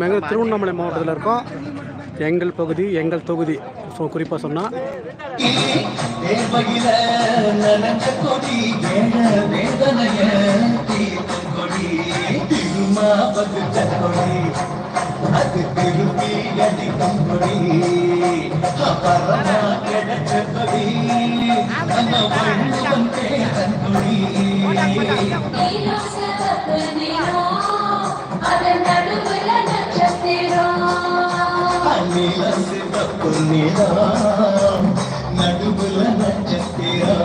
நாங்கள் திருவண்ணாமலை மாவட்டத்தில் இருக்கோம். எங்கள் பகுதி எங்கள் தொகுதி. ஸோ குறிப்பாக சொன்னால் పుణ్యరా నడుముల నచ్చతిరా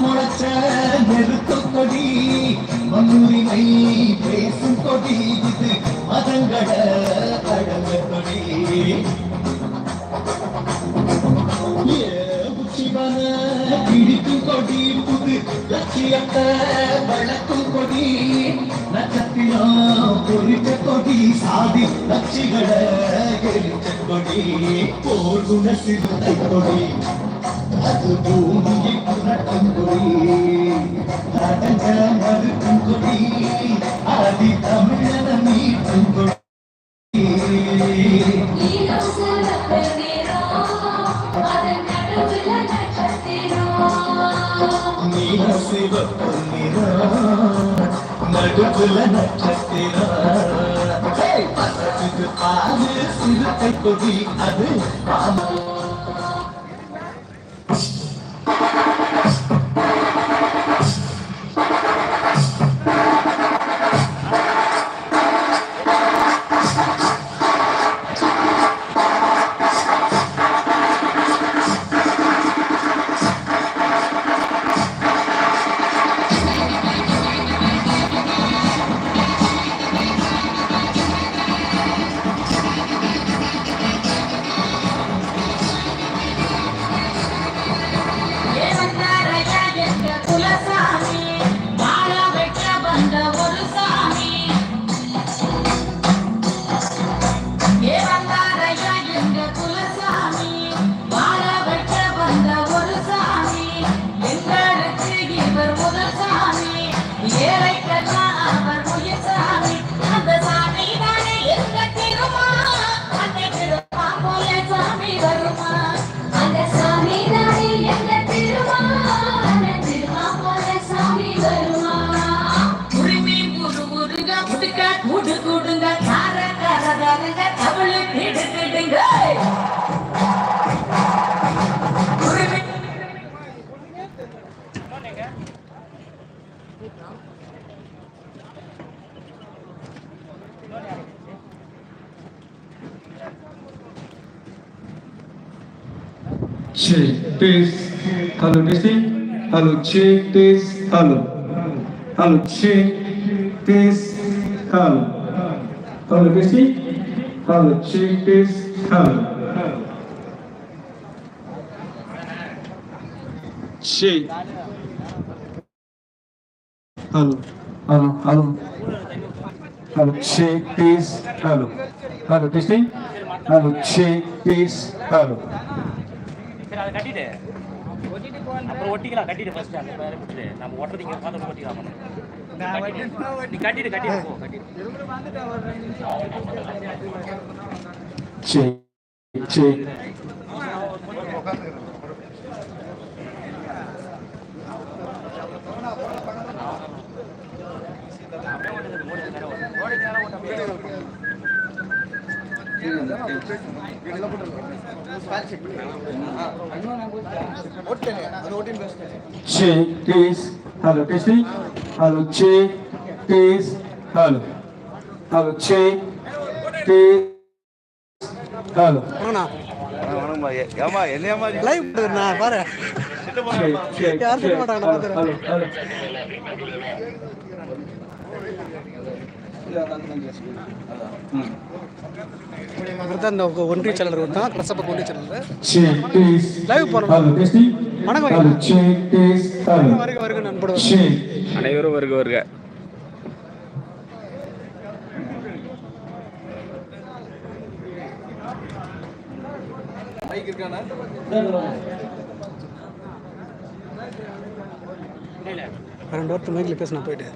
முழச்ச முளைச்ச கொடி மண்ணுரிமை பேசும் கொடி இது மதங்கட கடமை கொடி. ஏ பிடிக்கும் கொடி புது லட்சியத்தை வளர்க்கும் கொடி நட்சத்திரம் பொறிச்ச கொடி சாதி லட்சிகளை எரிச்ச கொடி போர் குண சிறுத்தை கொடி. நீல சிவப்பு நிறம் நடுவுல நட்சத்திரம் ஹே! பறக்குது பாரு சிறுத்தை கொடி அது பாம்பு Cheek, taste, hello, tasting, hello, cheek, taste, hello, hello, cheek, taste, hello, hello, tasting, hello, cheek, taste, hello. Cheek. Hello. Hello. Hello. Hello, check this. Hello. Hello, testing. Hello, check this. Hello. சரி அப்புறம் ஒட்டிக்கலாம் கட்டிட்டு first அந்த பேரை விட்டுட்டு நம்ம ஒட்டுறது இங்க பார்த்து ஒட்டிக்கலாம் கட்டிட்டு. நீ கட்டிட்டு கட்டிட்டு போ கட்டிட்டு check, check. Check this. Hello, testing. Hello, check this. Hello. Hello, check this. Hello. வணக்கண்ணா ஏமா என்னையம்மா லைவ் பண்ணுறேண்ணா பாரு யாரும் சொல்ல. மாட்டாங்க, இந்த ஒன்றிய செயலாளர் தான் பிரசப்ப ஒன்றிய போறோம். Hello, testing. வணக்கம். வருக வருக Check. அனைவரும் வருக வருக ரெண்டு வாரத்து மைக்கில் பேச நான் போயிட்டு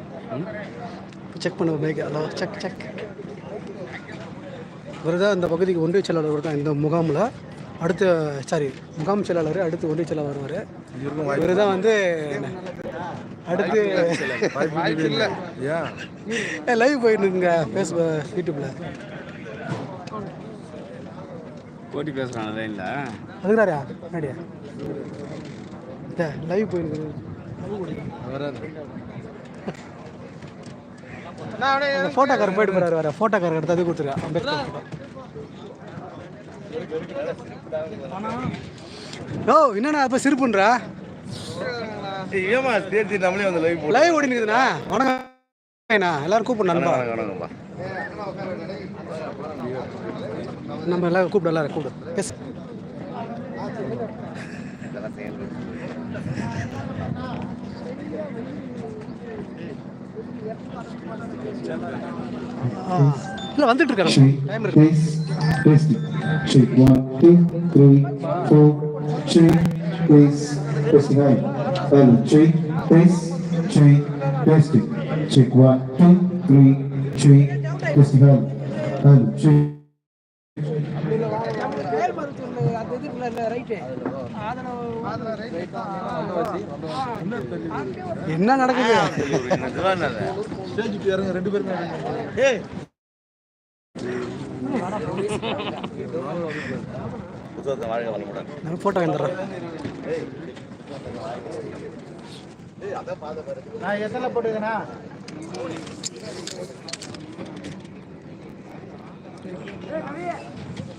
செக் பண்ண மைக் ஹலோ செக் செக் இவர் தான் இந்த பகுதிக்கு ஒன்றிய செயலாளர் தான் இந்த முகாமில். அடுத்த சாரி முகாம் செயலாளர் அடுத்து ஒன்றிய செயலாளர் வருவார். இவர் தான் வந்து அடுத்து லைவ் போயிட்டு இருக்குங்க ஃபேஸ்புக் யூடியூப்பில் போட்டி பேசுறானதே இல்லை? அதுக்குறாரா நாடியா லைவ் போயிருக்கு ஃபோட்டோக்கார் போயிட்டு போறாரு வேற. ஃபோட்டோக்கார் எடுத்து அது கொடுத்துருக்கா அம்பேத்கர். ஓ என்னண்ணா அப்போ சிரிப்புன்றா? ஏமா சேர்த்து நம்மளே வந்து லைவ் லைவ் ஓடி இருக்குதுண்ணா வணக்கம் எல்லாரும் கூப்பிடு நண்பா. வணக்கம்பா நம்ம எல்லாரும் கூப்பிடு எல்லாரும் கூப்பிடு. எஸ் இல்லை வந்துட்டு இருக்காரு டைம் இருக்கு. Testing. Check, one, two, three, four. Check, please. Testing, hi. Hello, check, please. Check, testing. Check, one, two, three, check. Testing, hi. Hello, check. என்ன நடக்குது? ஸ்டேஜுக்கு இறங்க ரெண்டு பேருமே போட்டோ வந்துடுறேன் நான் எத்தனை போட்டுக்கண்ணா